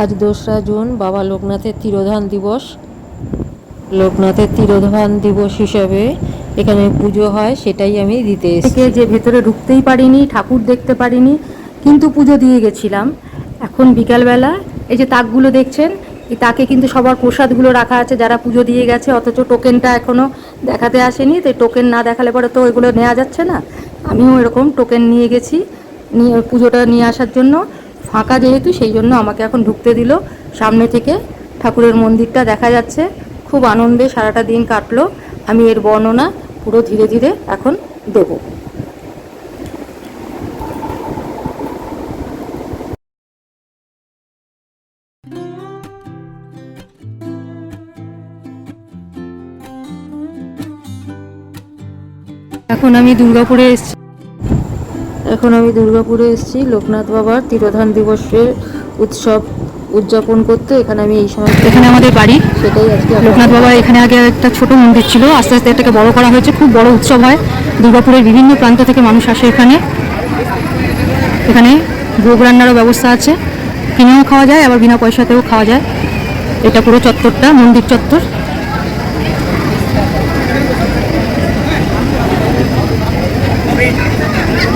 আজ দোসরা জুন, বাবা লোকনাথের তিরোধান দিবস। লোকনাথের তিরোধান দিবস হিসাবে এখানে পুজো হয়, সেটাই আমি দিতে এসেছি। যে ভেতরে ঢুকতেই পারিনি, ঠাকুর দেখতে পারিনি, কিন্তু পুজো দিয়ে গেছিলাম। এখন বিকালবেলা, এই যে তাকগুলো দেখছেন, এই তাকে কিন্তু সবার প্রসাদগুলো রাখা আছে, যারা পুজো দিয়ে গেছে, অথচ টোকেনটা এখনও দেখাতে আসেনি, তো টোকেন না দেখালে পরে তো এগুলো নেওয়া যাচ্ছে না। আমিও এরকম টোকেন নিয়ে গেছি, নিয়ে পুজোটা নিয়ে আসার জন্য। ফাঁকা যেহেতু, সেই জন্য আমাকে এখন ঢুকতে দিল। সামনে থেকে ঠাকুরের মন্দিরটা দেখা যাচ্ছে। খুব আনন্দে সারাটা দিন কাটলো। আমি এর বর্ণনা পুরো ধীরে ধীরে এখন দেবো। এখন আমি দুর্গাপুরে এসেছি। এখন আমি দুর্গাপুরে এসেছি লোকনাথ বাবার তিরোধান দিবসের উৎসব উদযাপন করতে। এখানে আমি এই সময় এখানে আমাদের বাড়ি। সেটাই আজকে লোকনাথ বাবার এখানে আগে একটা ছোট মন্দির ছিল আস্তে আস্তে এটাকে বড় করা হয়েছে খুব বড় উৎসব হয়। দুর্গাপুরের বিভিন্ন প্রান্ত থেকে মানুষ আসে এখানে। এখানে ভোগ রান্নারও ব্যবস্থা আছে। কিনেও খাওয়া যায় আবার বিনা পয়সাতেও খাওয়া যায়। এটা পুরো চত্বরটা মন্দির চত্বর।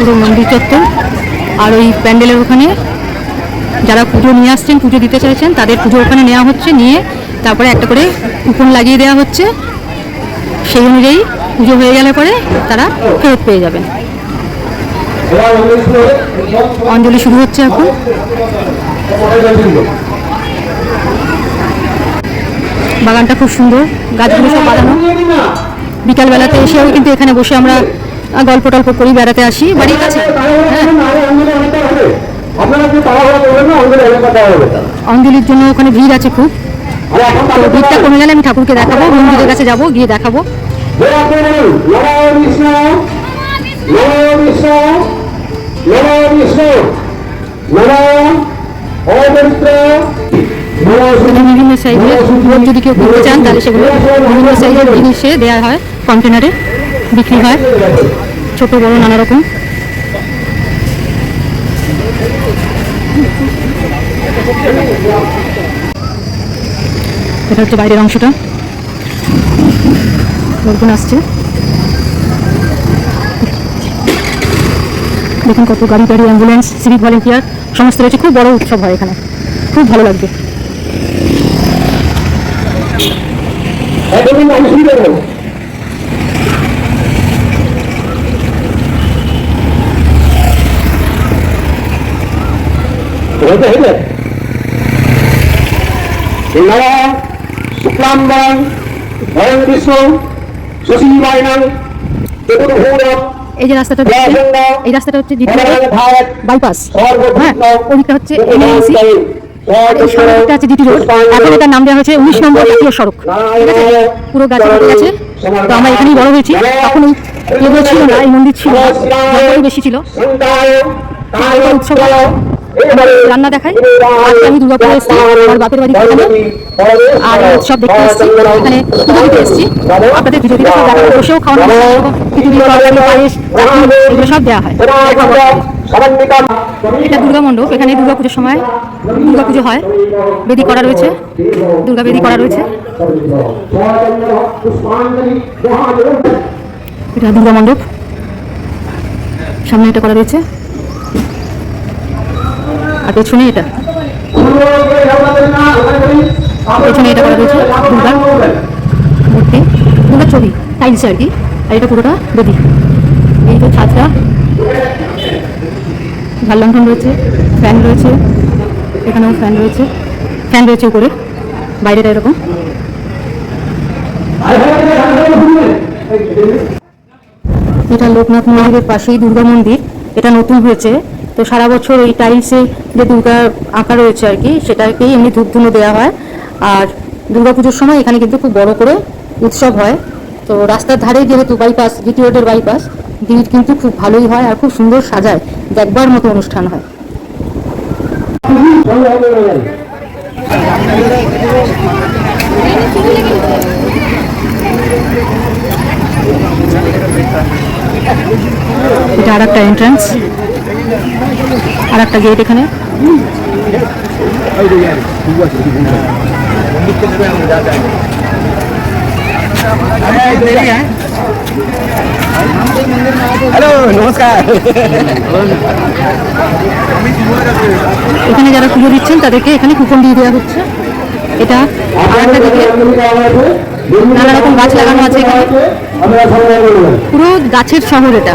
পুরো মন্দির চত্বর আর ওই প্যান্ডেলের ওখানে যারা পুজো নিয়ে আসছেন, পুজো দিতে চাইছেন, তাদের পুজো ওখানে নেওয়া হচ্ছে, নিয়ে তারপরে একটা করে কুপন লাগিয়ে দেওয়া হচ্ছে। সেই অনুযায়ী পুজো হয়ে গেলে পরে তারা ফেরত পেয়ে যাবেন। অঞ্জলি শুরু হচ্ছে এখন। বাগানটা খুব সুন্দর, গাছগুলো সব বাঁধানো। বিকালবেলাতে এসেও কিন্তু এখানে বসে আমরা গল্প টল্প করি বেড়াতে আসি বাড়ির কাছে। অঞ্জলির জন্য ওখানে ভিড় আছে খুব। তো ভিড়টা কমে গেলে আমি ঠাকুরকে দেখাবো মন্দিরের কাছে যাব গিয়ে দেখাবো। বিভিন্ন সাইজের যদি কেউ কিনতে চান তাহলে সেগুলো বিভিন্ন সাইজের জিনিসে দেওয়া হয় কন্টেনারে বিক্রি হয়। ছোট, বড়, নানা রকম? এটা হচ্ছে বাইরের অংশটা। লোকজন আসছে। দেখুন কত গাড়ি গাড়ি অ্যাম্বুলেন্স, সিভিক ভলেন্টিয়ার, সমস্ত রয়েছে। খুব বড় উৎসব হয় এখানে। খুব ভালো লাগবে। একদম আমি শুনতে পাবো হয়েছে হয়েছে নমঃ শুক্লাম্বং ভয়ং বিষ্ণু শশীবায়নং এই যে রাস্তাটা এই রাস্তাটা হচ্ছে বাইপাস। হ্যাঁ ওদিকটা হচ্ছে এনএসি সড়কটা আছে ডিটি রোড। এখন এটার নাম দেওয়া হয়েছে উনিশ নম্বর জাতীয় সড়ক। ঠিক আছে? পুরো গাছ গেছে তো আমরা এখানেই বড় হয়েছি। তখন এই ছিল না এই মন্দির ছিল বেশি ছিল। উৎসব। রান্না দেখাই। আজকে আমি দুর্গাপুরে এসেছি আমার বাপের বাড়ি আর উৎসব দেখতে এসেছি এখানে পুজো দিতে এসেছি। আপনাদের ভিডিও দিতে সব দেখাবো বসেও খাওয়ানো পায়েস এগুলো সব দেওয়া হয়। এটা দুর্গা মণ্ডপ এখানে দুর্গা পুজোর সময় দুর্গা পুজো হয়। বেদি করা রয়েছে দুর্গা বেদি করা রয়েছে। এটা দুর্গা মণ্ডপ। সামনে এটা করা রয়েছে। আর পেছনে এটা। পেছনে এটা করা রয়েছে দুর্গার মূর্তি দুর্গার ছবি টাইলসে আর কি। আর এটা পুরোটা বেদি এই তো ছাদটা। লণ্ঠন রয়েছে, ফ্যান রয়েছে, এখানেও ফ্যান রয়েছে। ফ্যান রয়েছে উপরে, বাইরেটা এরকম। এটা লোকনাথ মন্দিরের পাশেই দুর্গা মন্দির। এটা নতুন হয়েছে। তো সারা বছর ওই টাইলসে যে দুর্গা আঁকা রয়েছে আর কি, সেটাকেই এমনি ধূপ ধুনো দেওয়া হয়। আর পুজোর সময় এখানে কিন্তু খুব বড় করে উৎসব হয়। তো রাস্তার ধারে যেহেতু বাইপাস জিটি রোডের বাইপাস ভিড় কিন্তু খুব ভালোই হয় আর খুব সুন্দর সাজায়, দেখবার মতো অনুষ্ঠান হয়। এটা আর একটা এন্ট্রান্স আর একটা গেট এখানে। হ্যালো নমস্কার। এখানে যারা পুজো দিচ্ছেন তাদেরকে এখানে কুপন দিয়ে দেওয়া হচ্ছে। এটা দিকে নানা রকম গাছ লাগানো আছে এখানে। পুরো গাছের শহর এটা।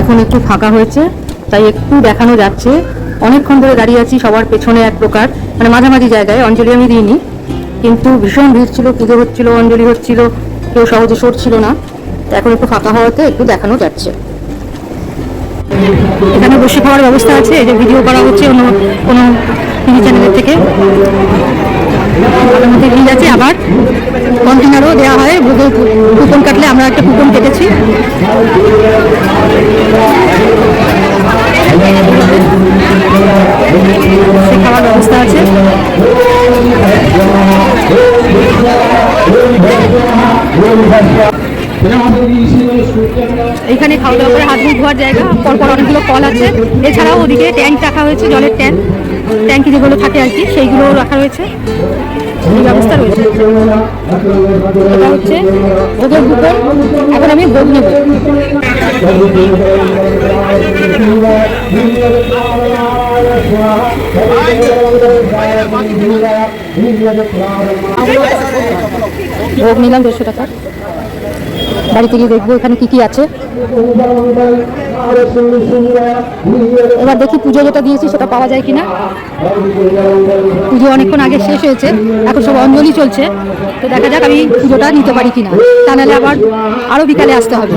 এখন একটু ফাঁকা হয়েছে, তাই একটু দেখানো যাচ্ছে। অনেকক্ষণ ধরে দাঁড়িয়ে আছি, সবার পেছনে এক প্রকার মানে মাঝামাঝি জায়গায়, অঞ্জলি আমি দিইনি। কিন্তু ভীষণ ভিড় ছিল, পুজো হচ্ছিল, অঞ্জলি হচ্ছিল, কেউ সহজে সরছিল না। এখন একটু ফাঁকা হওয়াতে একটু দেখানো যাচ্ছে। এখানে বসে খাওয়ার ব্যবস্থা আছে, এই যে ভিডিও করা হচ্ছে অন্য কোনো টিভি চ্যানেলের থেকে। তার মধ্যে ভিড় আছে, আবার কন্টেনারও দেওয়া হয় কুপন কাটলে আমরা একটা কুপন কেটেছি। খাওয়ার ব্যবস্থা আছে। এইখানে খাওয়া দাওয়া করে হাত মুখ ধোয়ার জায়গা, পরপর অনেকগুলো কল আছে। এছাড়াও ওদিকে ট্যাঙ্ক রাখা হয়েছে, জলের ট্যাঙ্ক ট্যাঙ্কি যেগুলো থাকে আর কি সেইগুলো রাখা রয়েছে। ব্যবস্থা রয়েছে। এটা হচ্ছে কুপন এখন আমি ভোগ নেব। ভোগ নিলাম দেড়শো টাকা। বাড়িতে গিয়ে দেখব এখানে কি কি আছে। এবার দেখি পুজো যেটা দিয়েছি সেটা পাওয়া যায় কিনা। পুজো অনেকক্ষণ আগে শেষ হয়েছে, এখন সব অঞ্জলি চলছে। তো দেখা যাক আমি পুজোটা নিতে পারি কিনা। তা নাহলে আবার আরও বিকালে আসতে হবে।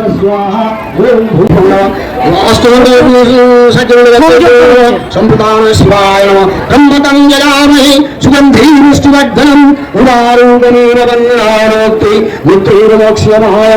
সম্প্রদান শিবায় নম ব্রহ্মতং যজামহে সুগন্ধীষ্টুবর্ধনম উদারূপমেন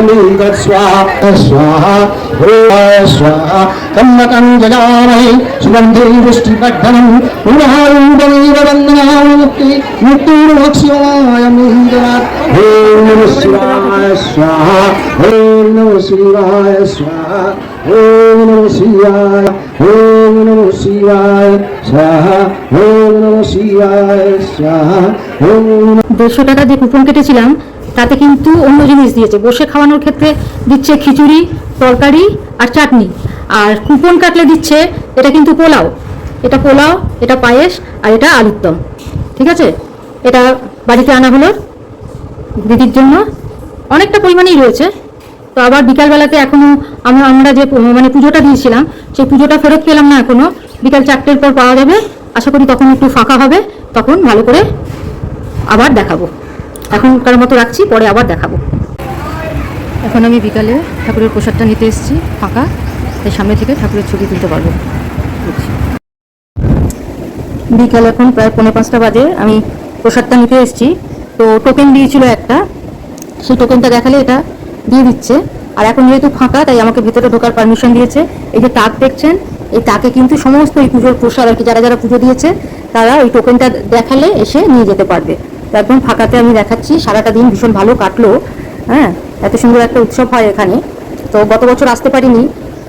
বন্নানোক্তি মৃত্যুর্মোক্ষ্যমহায়মীং স্বাহা স্বাহা ॐ स्वाहा कम्मकं जजामहे सुगन्धिवृष्टिवर्धनम् उदारूपमेव वन्दनामुक्ति मृत्युर्मोक्ष्यमायमीन्द्रात् ॐ नमः शिवाय स्वाहा ॐ नमः शिवाय स्वाहा ॐ नमः शिवाय ॐ नमः शिवाय स्वाहा ॐ नमः शिवाय स्वाहा ॐ দেড়শো টাকা যে কুপন কেটেছিলাম তাতে কিন্তু অন্য জিনিস দিয়েছে। বসে খাওয়ানোর ক্ষেত্রে দিচ্ছে খিচুড়ি, তরকারি আর চাটনি। আর কুপন কাটলে দিচ্ছে, এটা কিন্তু পোলাও। এটা পোলাও, এটা পায়েস আর এটা আলুর দম। ঠিক আছে? এটা বাড়িতে আনা হলো দিদির জন্য। অনেকটা পরিমাণেই রয়েছে। তো আবার বিকালবেলাতে এখনও আমরা আমরা যে মানে পুজোটা দিয়েছিলাম, সেই পুজোটা ফেরত পেলাম না এখনও বিকাল চারটের পর পাওয়া যাবে। আশা করি তখন একটু ফাঁকা হবে। তখন ভালো করে আবার দেখাবো। এখনকার মতো রাখছি পরে আবার দেখাবো। এখন আমি বিকালে ঠাকুরের প্রসাদটা নিতে এসেছি ফাঁকা। তাই সামনে থেকে ঠাকুরের ছবি তুলতে পারব। বিকাল এখন প্রায় পৌনে পাঁচটা বাজে আমি প্রসাদটা নিতে এসেছি। তো টোকেন দিয়েছিল একটা সেই টোকেনটা দেখালে এটা দিয়ে দিচ্ছে। আর এখন যেহেতু ফাঁকা তাই আমাকে ভিতরে ঢোকার পারমিশন দিয়েছে। এই যে তাক দেখছেন এই তাকে কিন্তু সমস্ত এই পুজোর প্রসাদ আর কি যারা যারা পুজো দিয়েছে তারা ওই টোকেনটা দেখালে এসে নিয়ে যেতে পারবে। একদম ফাঁকাতে আমি দেখাচ্ছি, সারাটা দিন ভীষণ ভালো কাটলো হ্যাঁ? এত সুন্দর একটা উৎসব হয় এখানে। তো গত বছর আসতে পারিনি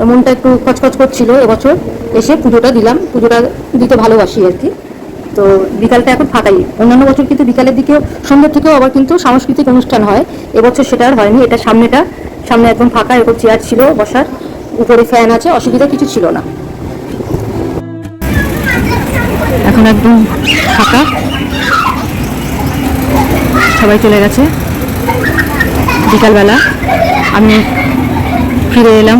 মনটা একটু খচখচ করছিল এবছর। এসে পুজোটা দিলাম, পুজোটা দিতে ভালোবাসি আর কি। তো বিকালটা এখন ফাঁকাই। অন্যান্য বছর কিন্তু বিকালের দিকেও, সন্ধ্যের থেকেও আবার কিন্তু সাংস্কৃতিক অনুষ্ঠান হয়। এবছর সেটা আর হয়নি, এটা সামনেটা। সামনে একদম ফাঁকা, এরকম চেয়ার ছিল বসার, উপরে ফ্যান আছে, অসুবিধা কিছু ছিল না। এখন একদম ফাঁকা। সবাই চলে গেছে। বিকালবেলা আমি ফিরে এলাম।